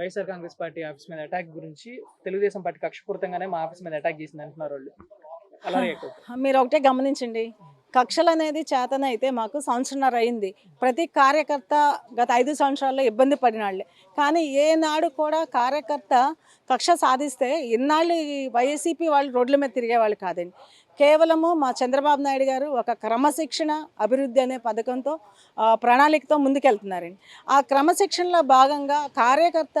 YSR Congress party office మీద attack గురించి Telugu Desam party కక్షపూరితంగానే మా ఆఫీస్ మీద అటాక్ చేసింది అంటున్నారు వాళ్ళు మీరు ఒకటే గమనించండి. కక్షలు అనేది చేతన అయితే మాకు సంవత్సరంన్నర అయింది. ప్రతి కార్యకర్త గత ఐదు సంవత్సరాల్లో ఇబ్బంది పడిన వాళ్ళే కానీ ఏనాడు కూడా కార్యకర్త కక్ష సాధిస్తే ఇన్నాళ్ళు వైసీపీ వాళ్ళు రోడ్ల మీద తిరిగేవాళ్ళు కాదండి. కేవలము మా చంద్రబాబు నాయుడు గారు ఒక క్రమశిక్షణ అభివృద్ధి అనే పథకంతో ప్రణాళికతో ముందుకెళ్తున్నారండి. ఆ క్రమశిక్షణలో భాగంగా కార్యకర్త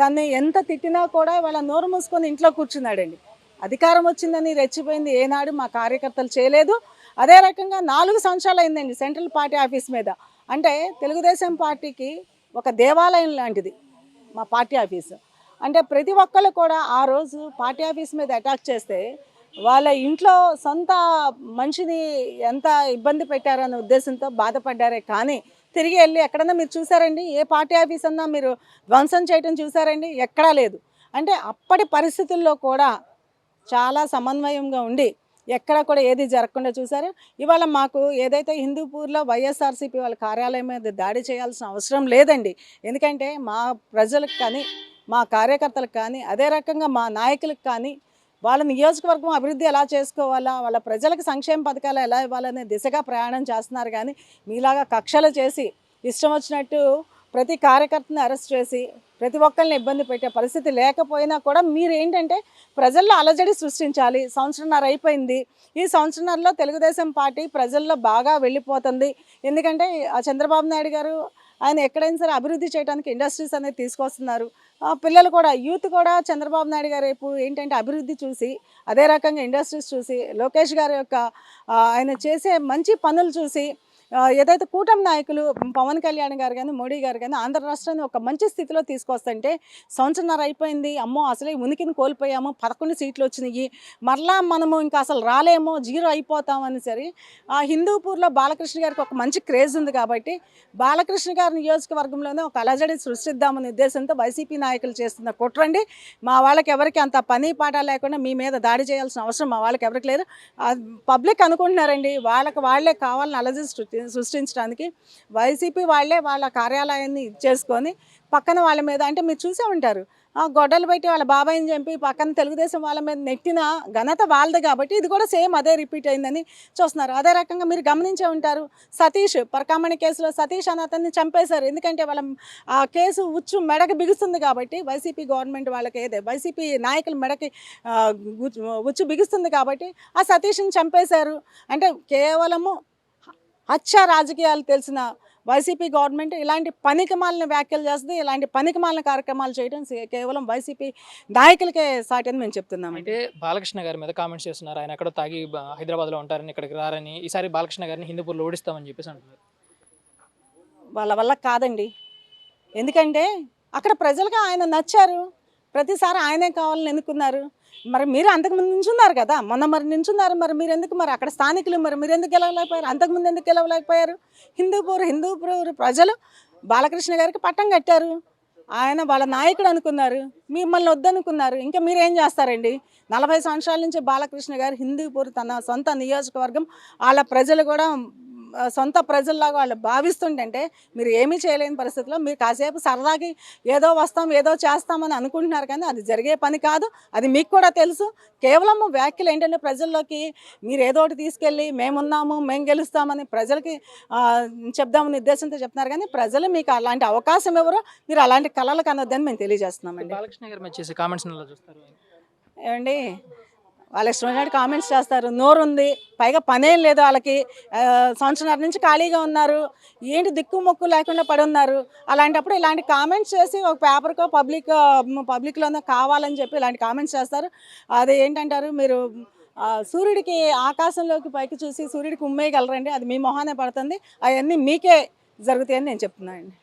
తన్ని ఎంత తిట్టినా కూడా వాళ్ళ నోరు మూసుకొని ఇంట్లో కూర్చున్నాడండి. అధికారం వచ్చిందని రెచ్చిపోయింది ఏనాడు మా కార్యకర్తలు చేయలేదు. అదే రకంగా నాలుగు సంవత్సరాలు అయిందండి సెంట్రల్ పార్టీ ఆఫీస్ మీద. అంటే తెలుగుదేశం పార్టీకి ఒక దేవాలయం లాంటిది మా పార్టీ ఆఫీసు. అంటే ప్రతి ఒక్కళ్ళు కూడా ఆ రోజు పార్టీ ఆఫీస్ మీద అటాక్ చేస్తే వాళ్ళ ఇంట్లో సొంత మనిషిని ఎంత ఇబ్బంది పెట్టారనే ఉద్దేశంతో బాధపడ్డారే. కానీ తిరిగి వెళ్ళి ఎక్కడన్నా మీరు చూసారండి ఏ పార్టీ ఆఫీస్ అన్నా మీరు ధ్వంసం చేయటం చూసారండి ఎక్కడా లేదు. అంటే అప్పటి పరిస్థితుల్లో కూడా చాలా సమన్వయంగా ఉండి ఎక్కడ కూడా ఏది జరగకుండా చూశారు. ఇవాళ మాకు ఏదైతే హిందూపూర్లో వైఎస్ఆర్సీపీ వాళ్ళ కార్యాలయం మీద దాడి చేయాల్సిన అవసరం లేదండి. ఎందుకంటే మా ప్రజలకు కానీ మా కార్యకర్తలకు కానీ అదే రకంగా మా నాయకులకు కానీ వాళ్ళ నియోజకవర్గం అభివృద్ధి ఎలా చేసుకోవాలా? వాళ్ళ ప్రజలకు సంక్షేమ పథకాలు ఎలా ఇవ్వాలనే దిశగా ప్రయాణం చేస్తున్నారు. కానీ మీలాగా కక్షలు చేసి ఇష్టం వచ్చినట్టు ప్రతి కార్యకర్తని అరెస్ట్ చేసి ప్రతి ఒక్కరిని ఇబ్బంది పెట్టే పరిస్థితి లేకపోయినా కూడా మీరు ఏంటంటే ప్రజల్లో అలజడి సృష్టించాలి. సంవత్సరంన్నర అయిపోయింది. ఈ సంవత్సరంన్నరలో తెలుగుదేశం పార్టీ ప్రజల్లో బాగా వెళ్ళిపోతుంది. ఎందుకంటే ఆ చంద్రబాబు నాయుడు గారు ఆయన ఎక్కడైనా సరే అభివృద్ధి చేయడానికి ఇండస్ట్రీస్ అనేది తీసుకొస్తున్నారు. పిల్లలు కూడా యూత్ కూడా చంద్రబాబు నాయుడు గారు రేపు ఏంటంటే అభివృద్ధి చూసి అదే రకంగా ఇండస్ట్రీస్ చూసి లోకేష్ గారి యొక్క ఆయన చేసే మంచి పనులు చూసి ఏదైతే కూటమి నాయకులు పవన్ కళ్యాణ్ గారు కానీ మోడీ గారు కానీ ఆంధ్ర రాష్ట్రాన్ని ఒక మంచి స్థితిలో తీసుకొస్తుంటే సంవత్సరంన్నర అయిపోయింది అమ్మో అసలే ఉనికిని కోల్పోయాము పదకొండు సీట్లు వచ్చినాయి మరలా మనము ఇంకా అసలు రాలేమో జీరో అయిపోతామని సరే ఆ హిందూపూర్లో బాలకృష్ణ గారికి ఒక మంచి క్రేజ్ ఉంది కాబట్టి బాలకృష్ణ గారి నియోజకవర్గంలోనే ఒక అలజడి సృష్టిద్దామనే ఉద్దేశంతో వైసీపీ నాయకులు చేస్తున్న కుట్రండి. మా వాళ్ళకి ఎవరికి అంత పని పాట లేకుండా మీ మీద దాడి చేయాల్సిన అవసరం మా వాళ్ళకి ఎవరికి లేదు. పబ్లిక్ అనుకుంటున్నారండి వాళ్ళకి వాళ్ళే కావాలని అలజడి సృష్టి సృష్టించడానికి వైసీపీ వాళ్ళే వాళ్ళ కార్యాలయాన్ని చేసుకొని పక్కన వాళ్ళ మీద అంటే మీరు చూసే ఉంటారు ఆ గొడ్డలు పెట్టి వాళ్ళ బాబాయిని చంపి పక్కన తెలుగుదేశం వాళ్ళ మీద నెట్టిన ఘనత వాళ్ళది కాబట్టి ఇది కూడా సేమ్ అదే రిపీట్ అయిందని చూస్తున్నారు. అదే రకంగా మీరు గమనించే ఉంటారు సతీష్ పరకామణి కేసులో సతీష్ అని అతన్ని చంపేశారు. ఎందుకంటే వాళ్ళ ఆ కేసు ఉచ్చు మెడకి బిగుస్తుంది కాబట్టి వైసీపీ గవర్నమెంట్ వాళ్ళకి ఏదే వైసీపీ నాయకుల మెడకి ఉచ్చు బిగుస్తుంది కాబట్టి ఆ సతీష్ని చంపేశారు. అంటే కేవలము హత్య రాజకీయాలు తెలిసిన వైసీపీ గవర్నమెంట్ ఇలాంటి పనికిమాలిన వ్యాఖ్యలు చేస్తుంది ఇలాంటి పనికిమాలిన కార్యక్రమాలు చేయడం కేవలం వైసీపీ నాయకులకే సాటి అని మేము చెప్తున్నామండి అంటే బాలకృష్ణ గారి మీద కామెంట్స్ చేస్తున్నారు. ఆయన ఎక్కడో తాగి హైదరాబాద్లో ఉంటారని ఇక్కడికి రారని ఈసారి బాలకృష్ణ గారిని హిందూపూర్లో ఓడిస్తామని చెప్పేసి అంటున్నారు. వాళ్ళ వల్ల కాదండి. ఎందుకంటే అక్కడ ప్రజలకు ఆయన నచ్చారు. ప్రతిసారి ఆయనే కావాలని ఎన్నుకున్నారు. మరి మీరు అంతకుముందు నించున్నారు కదా మొన్న మరి నించున్నారు మరి మీరు ఎందుకు మరి అక్కడ స్థానికులు మరి మీరు ఎందుకు గెలవలేకపోయారు? అంతకుముందు ఎందుకు గెలవలేకపోయారు? హిందూపూర్ హిందూపూర్ ప్రజలు బాలకృష్ణ గారికి పట్టం కట్టారు. ఆయన వాళ్ళ నాయకుడు అనుకున్నారు మిమ్మల్ని వద్దనుకున్నారు. ఇంకా మీరేం చేస్తారండి? నలభై సంవత్సరాల నుంచి బాలకృష్ణ గారు హిందూపూర్ తన సొంత నియోజకవర్గం వాళ్ళ ప్రజలు కూడా సొంత ప్రజల్లాగా వాళ్ళు భావిస్తుంటే మీరు ఏమీ చేయలేని పరిస్థితిలో మీరు కాసేపు సరదాకి ఏదో వస్తాం ఏదో చేస్తామని అనుకుంటున్నారు కానీ అది జరిగే పని కాదు. అది మీకు కూడా తెలుసు. కేవలం వ్యాఖ్యలు ఏంటంటే ప్రజల్లోకి మీరు ఏదో ఒకటి తీసుకెళ్ళి మేమున్నాము మేము గెలుస్తామని ప్రజలకి చెప్దామని ఉద్దేశంతో చెప్తున్నారు కానీ ప్రజలు మీకు అలాంటి అవకాశం ఎవరో? మీరు అలాంటి కళలు కనొద్దని మేము తెలియజేస్తున్నామండి. బాలకృష్ణ గారి కామెంట్స్ ఏమండి? వాళ్ళ ఇష్టం కామెంట్స్ చేస్తారు. నోరు ఉంది పైగా పనేం లేదు వాళ్ళకి. సంవత్సరం సంవత్సరాల నుంచి ఖాళీగా ఉన్నారు. ఏంటి దిక్కు మొక్కు లేకుండా పడి ఉన్నారు? అలాంటప్పుడు ఇలాంటి కామెంట్స్ చేసి ఒక పేపర్కో పబ్లిక్ పబ్లిక్లోనో కావాలని చెప్పి ఇలాంటి కామెంట్స్ చేస్తారు. అది ఏంటంటారు? మీరు సూర్యుడికి ఆకాశంలోకి పైకి చూసి సూర్యుడికి ఉమ్మేయగలరండి. అది మీ మొహానే పడుతుంది. అవన్నీ మీకే జరుగుతాయని నేను చెప్తున్నానండి.